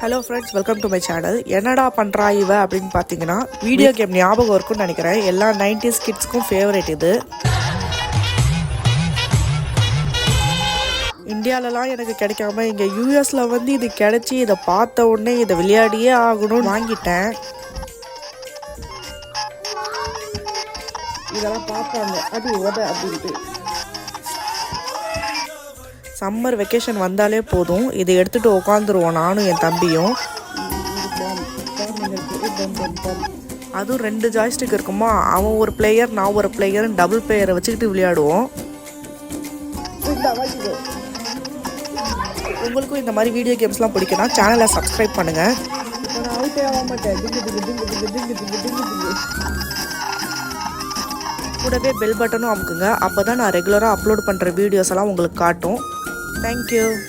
Hello friends welcome to my channel என்னடா பண்ணுறா இவ அப்படின்னு பார்த்தீங்கன்னா வீடியோ கேம் ஞாபகம் இருக்கும்னு நினைக்கிறேன். எல்லா நைன்டிஸ் கிட்ஸ்க்கும் ஃபேவரட் இது. இந்தியாலலாம் எனக்கு கிடைக்காம இங்கே யூஎஸில் வந்து இது கிடச்சி இதை பார்த்த உடனே இதை விளையாடியே ஆகணும்னு வாங்கிட்டேன். இதெல்லாம் பார்ப்பாங்க அது உத அப்படின்ட்டு சம்மர் வெக்கேஷன் வந்தாலே போதும். இதை எடுத்துகிட்டு உக்காந்துருவோம் நானும் என் தம்பியும். அதுவும் ரெண்டு ஜாய்ஸ்டிக் இருக்குமா? அவன் ஒரு பிளேயர் நான் ஒரு பிளேயர்னு டபுள் பிளேயரை வச்சுக்கிட்டு விளையாடுவோம். உங்களுக்கும் இந்த மாதிரி வீடியோ கேம்ஸ்லாம் பிடிக்குன்னா சேனலை சப்ஸ்கிரைப் பண்ணுங்கள் கூடவே பெல் பட்டனும் அமுக்குங்க. அப்போ தான் நான் ரெகுலராக அப்லோட் பண்ணுற வீடியோஸ் எல்லாம் உங்களுக்கு காட்டும். Thank you.